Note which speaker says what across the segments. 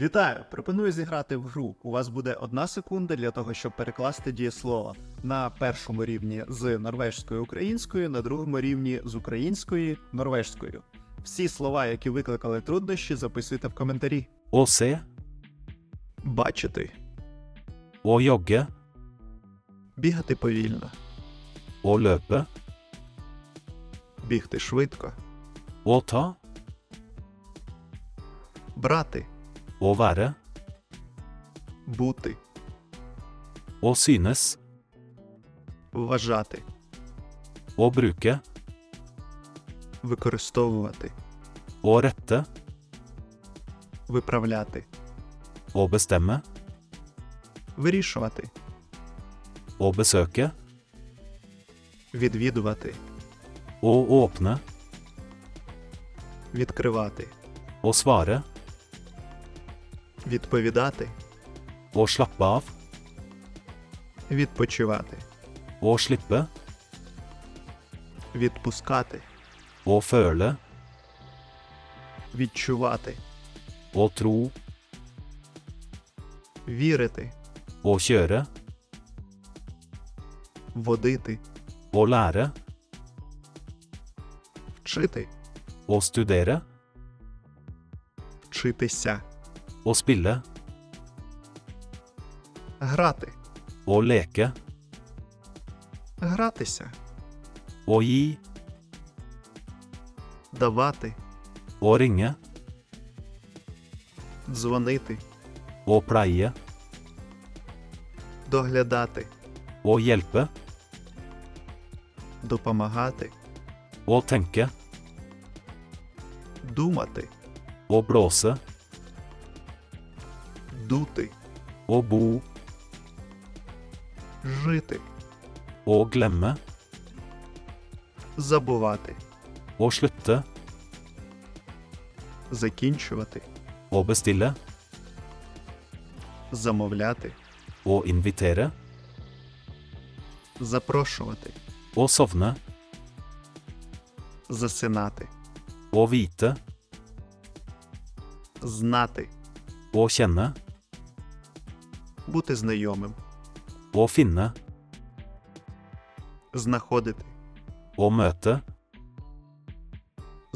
Speaker 1: Вітаю! Пропоную зіграти в гру. У вас буде одна секунда для того, щоб перекласти дієслово. На першому рівні з норвежської українською, на другому рівні з української норвежською. Всі слова, які викликали труднощі, записуйте в коментарі.
Speaker 2: Se,
Speaker 1: Бачити,
Speaker 2: jogge,
Speaker 1: бігати повільно,
Speaker 2: løpe,
Speaker 1: бігти швидко,
Speaker 2: ta,
Speaker 1: брати,
Speaker 2: å være,
Speaker 1: бути,
Speaker 2: å synes,
Speaker 1: вважати,
Speaker 2: å bruke,
Speaker 1: використовувати,
Speaker 2: å rette,
Speaker 1: виправляти,
Speaker 2: å bestemme,
Speaker 1: вирішувати,
Speaker 2: å besøke,
Speaker 1: відвідувати,
Speaker 2: å åpne,
Speaker 1: відкривати,
Speaker 2: å svare,
Speaker 1: відповідати,
Speaker 2: slappe
Speaker 1: відпочивати,
Speaker 2: å slippe,
Speaker 1: відпускати,
Speaker 2: føle,
Speaker 1: відчувати,
Speaker 2: tro,
Speaker 1: вірити,
Speaker 2: å kjøre,
Speaker 1: водити,
Speaker 2: å
Speaker 1: вчити,
Speaker 2: å
Speaker 1: вчитися,
Speaker 2: å spille,
Speaker 1: грати,
Speaker 2: å leke,
Speaker 1: гратися,
Speaker 2: å gi,
Speaker 1: давати,
Speaker 2: å ringe,
Speaker 1: дзвонити,
Speaker 2: å pleie,
Speaker 1: доглядати,
Speaker 2: å hjelpe,
Speaker 1: допомагати,
Speaker 2: å tenke,
Speaker 1: думати,
Speaker 2: å blåse,
Speaker 1: дути,
Speaker 2: bo,
Speaker 1: жити,
Speaker 2: glemme,
Speaker 1: забувати,
Speaker 2: å
Speaker 1: закінчувати,
Speaker 2: bestille,
Speaker 1: замовляти,
Speaker 2: å invitere,
Speaker 1: запрошувати,
Speaker 2: sovne,
Speaker 1: засинати,
Speaker 2: vite,
Speaker 1: знати,
Speaker 2: å kjenne,
Speaker 1: бути знайомим,
Speaker 2: å finne,
Speaker 1: знаходити,
Speaker 2: å møte,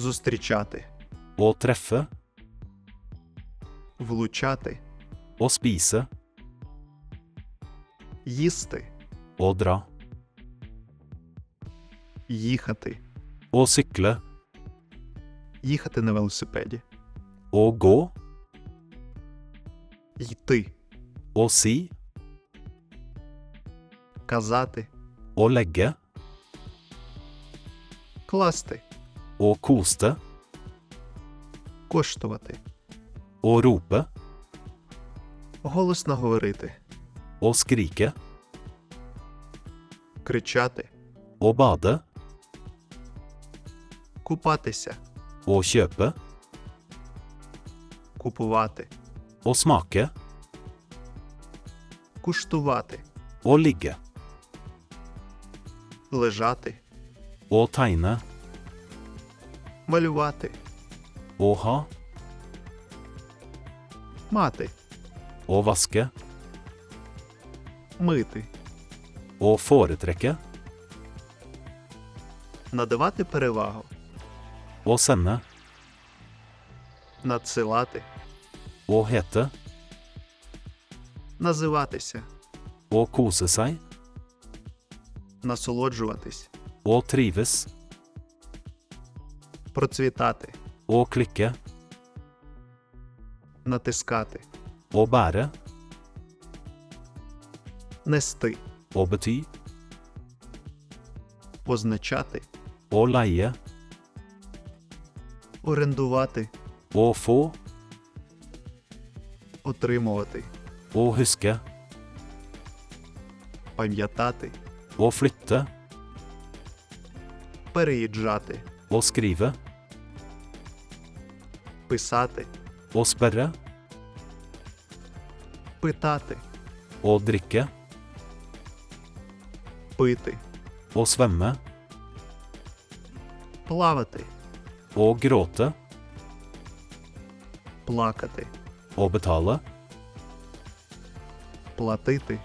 Speaker 1: зустрічати,
Speaker 2: å treffe,
Speaker 1: влучати,
Speaker 2: å spise,
Speaker 1: їсти,
Speaker 2: å dra,
Speaker 1: їхати,
Speaker 2: å sykle,
Speaker 1: їхати на велосипеді,
Speaker 2: å gå,
Speaker 1: йти,
Speaker 2: å si,
Speaker 1: казати,
Speaker 2: å legge,
Speaker 1: класти,
Speaker 2: å koste,
Speaker 1: коштувати,
Speaker 2: å rope,
Speaker 1: голосно говорити,
Speaker 2: skrike,
Speaker 1: кричати,
Speaker 2: bade,
Speaker 1: купатися,
Speaker 2: kjøpe,
Speaker 1: купувати,
Speaker 2: smake,
Speaker 1: куштувати,
Speaker 2: å ligge,
Speaker 1: лежати,
Speaker 2: å tegne,
Speaker 1: малювати,
Speaker 2: å ha,
Speaker 1: мати,
Speaker 2: å vaske,
Speaker 1: мити,
Speaker 2: å foretrekke,
Speaker 1: надавати перевагу,
Speaker 2: å sende,
Speaker 1: надсилати,
Speaker 2: å hete,
Speaker 1: називатися,
Speaker 2: seg,
Speaker 1: насолоджуватись,
Speaker 2: å trives,
Speaker 1: процвітати,
Speaker 2: klikke,
Speaker 1: натискати,
Speaker 2: bære,
Speaker 1: нести,
Speaker 2: å bety,
Speaker 1: означати,
Speaker 2: å leie,
Speaker 1: орендувати,
Speaker 2: få,
Speaker 1: отримувати,
Speaker 2: å huske,
Speaker 1: пам'ятати,
Speaker 2: å flytte,
Speaker 1: переїжджати,
Speaker 2: å skrive,
Speaker 1: писати,
Speaker 2: å spørre,
Speaker 1: питати,
Speaker 2: å drikke,
Speaker 1: пити,
Speaker 2: å svømme,
Speaker 1: плавати,
Speaker 2: å gråte,
Speaker 1: плакати,
Speaker 2: Å betale.
Speaker 1: Платити,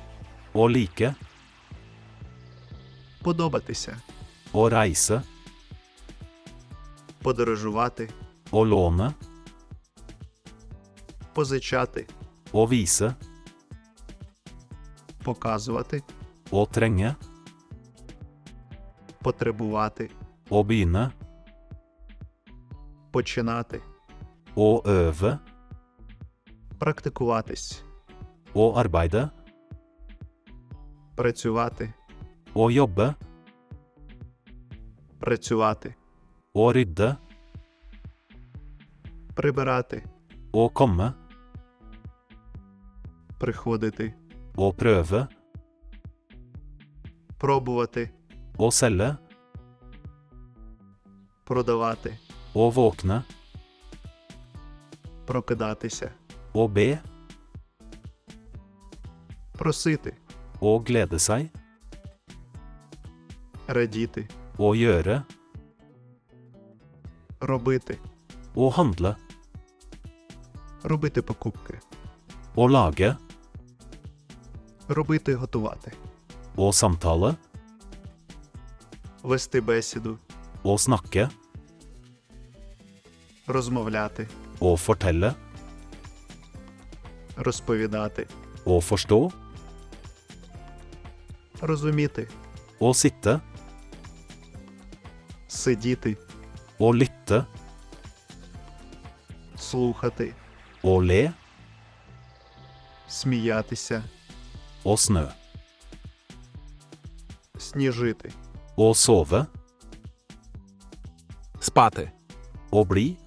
Speaker 2: like.
Speaker 1: подобатися,
Speaker 2: reise.
Speaker 1: подорожувати,
Speaker 2: låne.
Speaker 1: позичати,
Speaker 2: Å vise.
Speaker 1: показувати,
Speaker 2: Å trenge.
Speaker 1: потребувати,
Speaker 2: Å begynne.
Speaker 1: починати,
Speaker 2: Å øve.
Speaker 1: практикуватись,
Speaker 2: Å arbeide.
Speaker 1: працювати,
Speaker 2: Å jobbe.
Speaker 1: працювати,
Speaker 2: Å rydde.
Speaker 1: прибирати,
Speaker 2: Å komme.
Speaker 1: приходити,
Speaker 2: Å prøve.
Speaker 1: пробувати,
Speaker 2: Å selge.
Speaker 1: продавати,
Speaker 2: Å våkne.
Speaker 1: прокидатися,
Speaker 2: Å be.
Speaker 1: Просити,
Speaker 2: Å glede seg.
Speaker 1: радіти,
Speaker 2: Å gjøre.
Speaker 1: робити,
Speaker 2: Å handle.
Speaker 1: робити покупки,
Speaker 2: Å lage.
Speaker 1: робити готувати,
Speaker 2: Å samtale.
Speaker 1: вести бесіду,
Speaker 2: Å snakke.
Speaker 1: розмовляти,
Speaker 2: Å fortelle.
Speaker 1: розповідати,
Speaker 2: Å forstå.
Speaker 1: Розуміти,
Speaker 2: Å sitte.
Speaker 1: сидіти,
Speaker 2: Å lytte.
Speaker 1: слухати,
Speaker 2: Å le.
Speaker 1: сміятися,
Speaker 2: Å snø.
Speaker 1: сніжити,
Speaker 2: Å sove.
Speaker 3: спати,
Speaker 2: Å bli.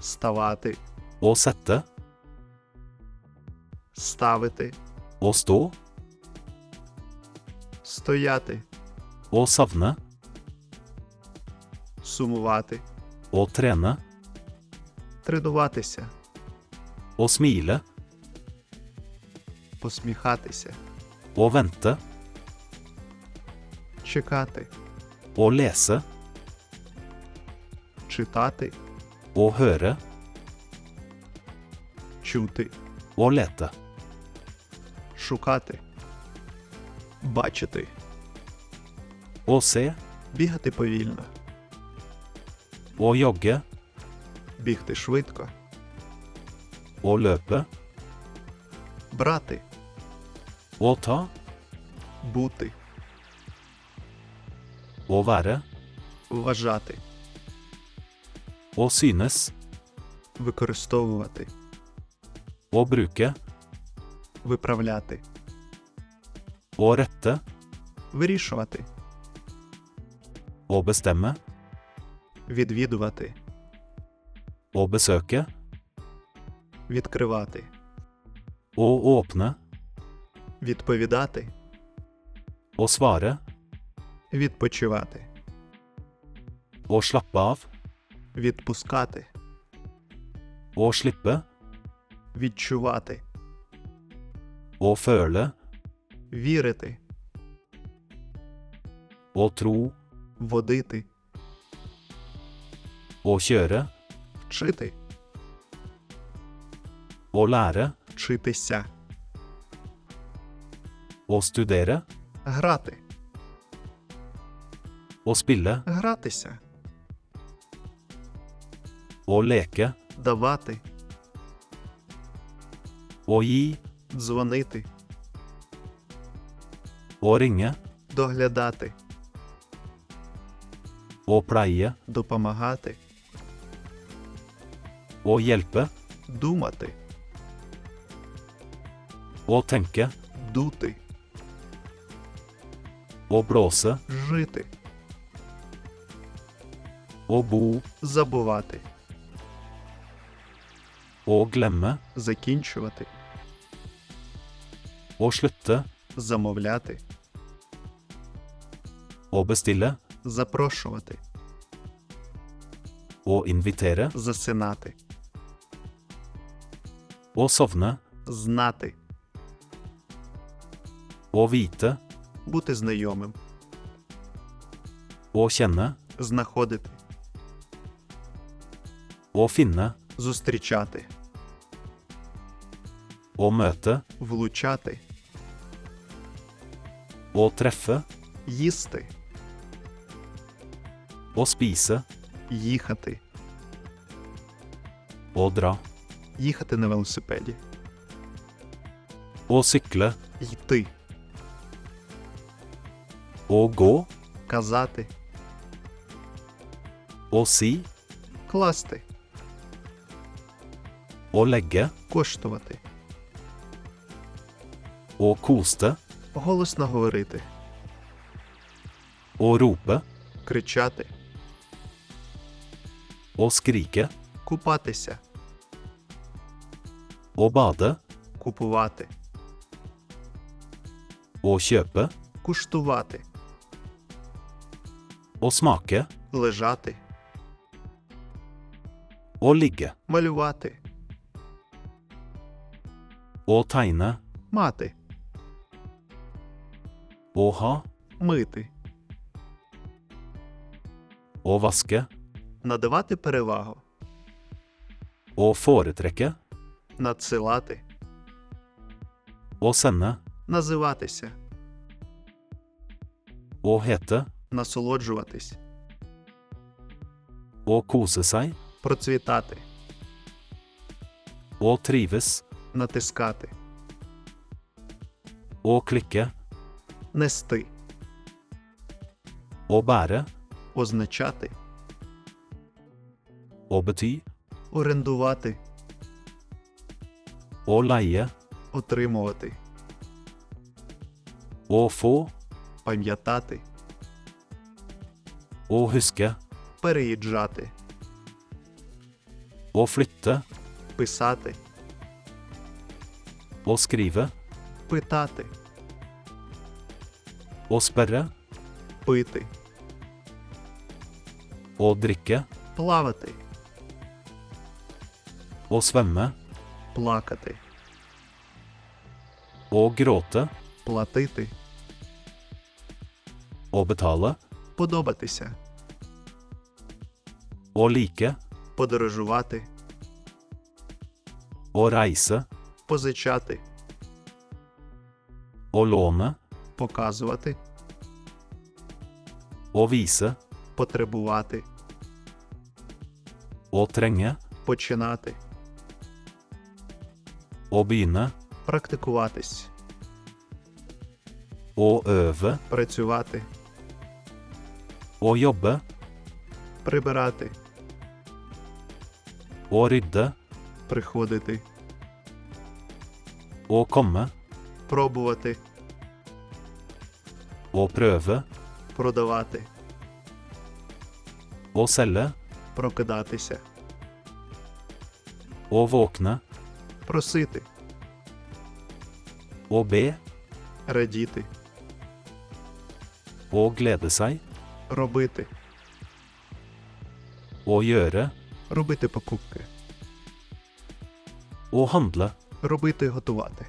Speaker 1: ставати,
Speaker 2: Å sette.
Speaker 1: ставити,
Speaker 2: Å stå.
Speaker 1: Стояти,
Speaker 2: savne.
Speaker 1: сумувати,
Speaker 2: Å trene.
Speaker 1: тренуватися,
Speaker 2: Å smile.
Speaker 1: посміхатися,
Speaker 2: Å vente.
Speaker 1: чекати,
Speaker 2: Å lese.
Speaker 1: читати,
Speaker 2: Å høre.
Speaker 1: чути,
Speaker 2: Å lete.
Speaker 1: шукати, бачити,
Speaker 2: se.
Speaker 1: бігати повільно,
Speaker 2: jogge.
Speaker 1: бігти швидко,
Speaker 2: løpe.
Speaker 1: брати,
Speaker 2: ta.
Speaker 1: бути,
Speaker 2: være.
Speaker 1: вважати,
Speaker 2: synes.
Speaker 1: використовувати,
Speaker 2: bruke.
Speaker 1: виправляти,
Speaker 2: Å rette.
Speaker 1: вирішувати,
Speaker 2: Å bestemme.
Speaker 1: відвідувати,
Speaker 2: Å besøke.
Speaker 1: відкривати,
Speaker 2: Å åpne.
Speaker 1: відповідати,
Speaker 2: Å svare.
Speaker 1: відпочивати,
Speaker 2: Å slappe av.
Speaker 1: відпускати,
Speaker 2: Å slippe.
Speaker 1: відчувати,
Speaker 2: Å føle.
Speaker 1: Вірити,
Speaker 2: Å tro.
Speaker 1: водити,
Speaker 2: Å kjøre.
Speaker 1: вчити,
Speaker 2: Å lære.
Speaker 1: вчитися,
Speaker 2: Å studere.
Speaker 1: грати,
Speaker 2: Å spille.
Speaker 1: гратися,
Speaker 2: Å leke.
Speaker 1: давати,
Speaker 2: Å gi.
Speaker 1: дзвонити,
Speaker 2: Ringe.
Speaker 1: доглядати,
Speaker 2: Å pleie.
Speaker 1: допомагати,
Speaker 2: Å hjelpe.
Speaker 1: думати,
Speaker 2: Å tenke.
Speaker 1: дути,
Speaker 2: Å blåse.
Speaker 1: жити,
Speaker 2: Å bo.
Speaker 1: забувати,
Speaker 2: Å glemme.
Speaker 1: закінчувати,
Speaker 2: Å slutte.
Speaker 1: замовляти,
Speaker 2: Å bestille.
Speaker 1: запрошувати,
Speaker 2: Å invitere.
Speaker 1: засинати,
Speaker 2: Å sovne.
Speaker 1: знати,
Speaker 2: Å vite.
Speaker 1: бути знайомим,
Speaker 2: Å kjenne.
Speaker 1: знаходити,
Speaker 2: Å finne.
Speaker 1: зустрічати,
Speaker 2: Å møte.
Speaker 1: влучати,
Speaker 2: Å treffe.
Speaker 1: їсти,
Speaker 2: Å
Speaker 1: їхати,
Speaker 2: dra.
Speaker 1: їхати на велосипеді,
Speaker 2: sykle.
Speaker 1: йти,
Speaker 2: gå.
Speaker 1: казати,
Speaker 2: si.
Speaker 1: класти,
Speaker 2: legge.
Speaker 1: коштувати,
Speaker 2: koste.
Speaker 1: голосно говорити,
Speaker 2: rope.
Speaker 1: кричати,
Speaker 2: Skrike.
Speaker 1: купатися,
Speaker 2: bade.
Speaker 1: купувати,
Speaker 2: Å
Speaker 1: куштувати,
Speaker 2: smake.
Speaker 1: лежати,
Speaker 2: ligge.
Speaker 1: малювати,
Speaker 2: tegne.
Speaker 1: мати,
Speaker 2: ha.
Speaker 1: мити,
Speaker 2: vaske.
Speaker 1: Надавати перевагу,
Speaker 2: Å foretrekke.
Speaker 1: надсилати,
Speaker 2: Å sende.
Speaker 1: називатися,
Speaker 2: Å hete.
Speaker 1: насолоджуватись,
Speaker 2: Å kose seg.
Speaker 1: процвітати,
Speaker 2: Å trives.
Speaker 1: натискати,
Speaker 2: Å klikke.
Speaker 1: нести,
Speaker 2: Å bære.
Speaker 1: означати,
Speaker 2: Bety.
Speaker 1: орендувати,
Speaker 2: leie.
Speaker 1: отримувати,
Speaker 2: få.
Speaker 1: пам'ятати,
Speaker 2: huske.
Speaker 1: переїжджати,
Speaker 2: flytte.
Speaker 1: писати,
Speaker 2: skrive.
Speaker 1: питати,
Speaker 2: Å
Speaker 1: пити,
Speaker 2: Å
Speaker 1: плавати,
Speaker 2: Å svømme.
Speaker 1: плакати,
Speaker 2: Å gråte.
Speaker 1: платити,
Speaker 2: Å betale.
Speaker 1: подобатися,
Speaker 2: Å like.
Speaker 1: подорожувати,
Speaker 2: Å reise.
Speaker 1: позичати,
Speaker 2: Å låne.
Speaker 1: показувати,
Speaker 2: Å vise.
Speaker 1: потребувати,
Speaker 2: Å trenge.
Speaker 1: починати,
Speaker 2: Begynne.
Speaker 1: практикуватись,
Speaker 2: øve.
Speaker 1: працювати,
Speaker 2: Å
Speaker 1: прибирати,
Speaker 2: Å
Speaker 1: приходити,
Speaker 2: komme.
Speaker 1: пробувати,
Speaker 2: Å
Speaker 1: продавати,
Speaker 2: selge.
Speaker 1: прокидатися,
Speaker 2: våkne.
Speaker 1: Просити,
Speaker 2: Å be.
Speaker 1: радіти,
Speaker 2: Å glede seg.
Speaker 1: робити,
Speaker 2: Å gjøre.
Speaker 1: робити покупки,
Speaker 2: Å handle.
Speaker 1: робити готувати,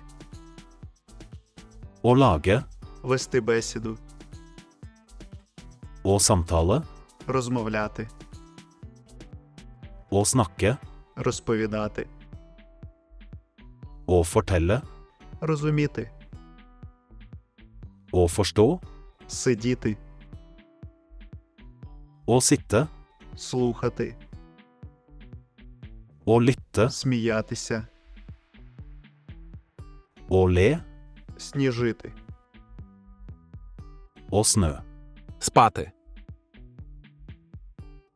Speaker 2: Å lage.
Speaker 1: вести бесіду,
Speaker 2: Å samtale.
Speaker 1: розмовляти,
Speaker 2: Å snakke.
Speaker 1: розповідати,
Speaker 2: Å fortelle.
Speaker 1: розуміти,
Speaker 2: Å forstå.
Speaker 1: сидіти,
Speaker 2: Å sitte.
Speaker 1: слухати,
Speaker 2: Å lytte.
Speaker 1: сміятися,
Speaker 2: Å le.
Speaker 1: сніжити,
Speaker 2: Å snø.
Speaker 3: спати,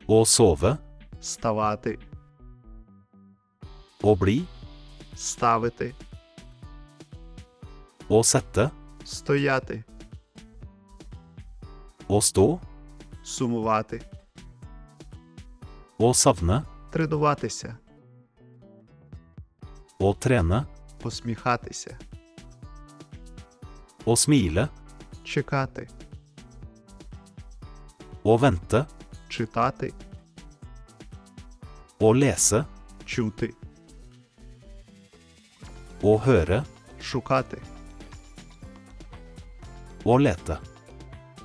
Speaker 2: Å sove.
Speaker 1: ставати,
Speaker 2: Å bli.
Speaker 1: Ставити,
Speaker 2: Å sette.
Speaker 1: стояти,
Speaker 2: Å stå.
Speaker 1: сумувати,
Speaker 2: Å savne.
Speaker 1: тренуватися,
Speaker 2: Å trene.
Speaker 1: посміхатися,
Speaker 2: Å smile.
Speaker 1: чекати,
Speaker 2: Å vente.
Speaker 1: читати,
Speaker 2: Å lese.
Speaker 1: чути,
Speaker 2: Å høre.
Speaker 1: шукати,
Speaker 2: Å lete.